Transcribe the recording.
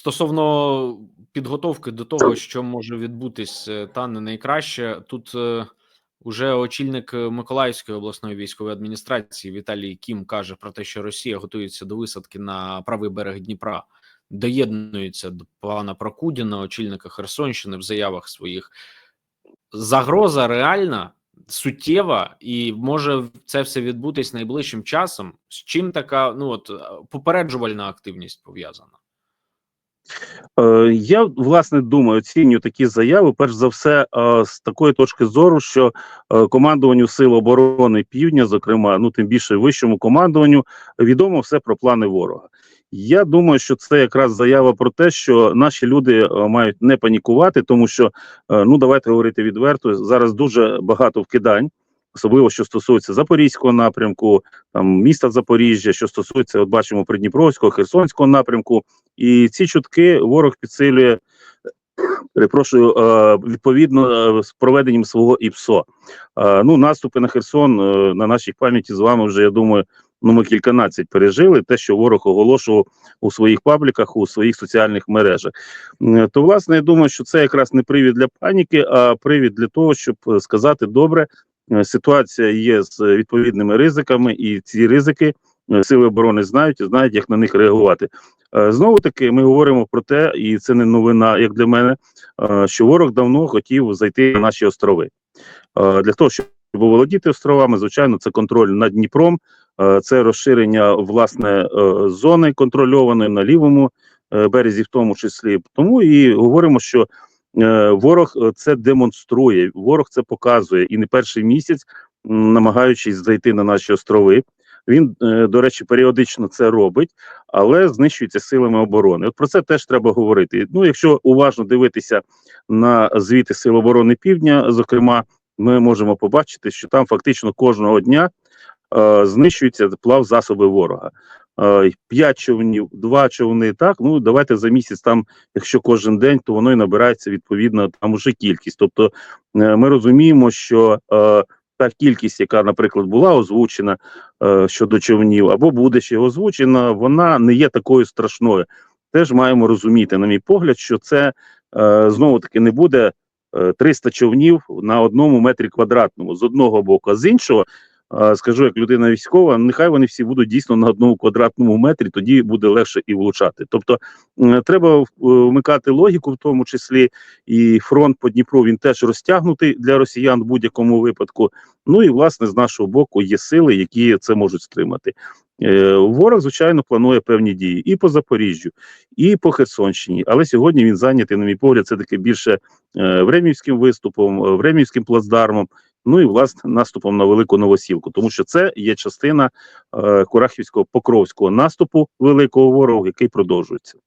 Стосовно підготовки до того, що може відбутись, е, та не найкраще тут. е, Уже очільник е, Миколаївської обласної військової адміністрації Віталій Кім каже про те, що Росія готується до висадки на правий берег Дніпра, доєднується до пана Прокудіна, очільника Херсонщини в заявах своїх. Загроза реальна, суттєва, і може це все відбутись найближчим часом. З чим така ну от попереджувальна активність пов'язана? Е, Я власне думаю, оцінюю такі заяви. Перш за все, е, з такої точки зору, що е, командуванню Сил оборони Півдня, зокрема, ну тим більше вищому командуванню, відомо все про плани ворога. Я думаю, що це якраз заява про те, що наші люди мають не панікувати, тому що ну давайте говорити відверто. Зараз дуже багато вкидань, особливо що стосується запорізького напрямку, там міста Запоріжжя, що стосується, от бачимо Придніпровського, Херсонського напрямку. І ці чутки ворог підсилює, перепрошую, е, відповідно е, з проведенням свого ІПСО. Е, Ну, наступи на Херсон на нашій пам'яті з вами вже я думаю. Ну, ми кільканадцять пережили те, що ворог оголошував у своїх пабліках, у своїх соціальних мережах. То, власне, я думаю, що це якраз не привід для паніки, а привід для того, щоб сказати добре, ситуація є з відповідними ризиками, і ці ризики е, сили оборони знають і знають, як на них реагувати. Е, Знову таки, ми говоримо про те, і це не новина, як для мене, е, що ворог давно хотів зайти на наші острови. Е, Для того, щоб володіти островами, звичайно, це контроль над Дніпром, е, це розширення власне е, зони контрольованої на лівому е, березі, в тому числі. Тому і говоримо, що е, ворог е, це демонструє, ворог це показує, і не перший місяць, намагаючись зайти на наші острови. Він, е, до речі, періодично це робить, але знищується силами оборони. От про це теж треба говорити. Ну, якщо уважно дивитися на звіти Сил оборони Півдня, зокрема, ми можемо побачити, що там фактично кожного дня е, знищуються плав засоби ворога. Е, П'ять човнів, два човни. Так, ну давайте за місяць там, якщо кожен день, то воно і набирається відповідно там уже кількість. Тобто е, ми розуміємо, що е, та кількість, яка, наприклад, була озвучена е, щодо човнів, або буде ще озвучена, вона не є такою страшною. Теж маємо розуміти, на мій погляд, що це е, знову таки не буде е, 300 човнів на одному метрі квадратному з одного боку, а з іншого. Скажу як людина військова, нехай вони всі будуть дійсно на одному квадратному метрі, тоді буде легше і влучати. Тобто треба е, вмикати логіку, в тому числі і фронт по Дніпру він теж розтягнутий для росіян в будь-якому випадку. Ну і власне з нашого боку є сили, які це можуть стримати. Е, Ворог, звичайно, планує певні дії і по Запоріжжю, і по Херсонщині. Але сьогодні він зайнятий, на мій погляд, це таки більше е, времівським виступом, времівським плацдармом. Ну і власне наступом на велику новосілку, тому що це є частина е, Курахівського покровського наступу великого ворога, який продовжується.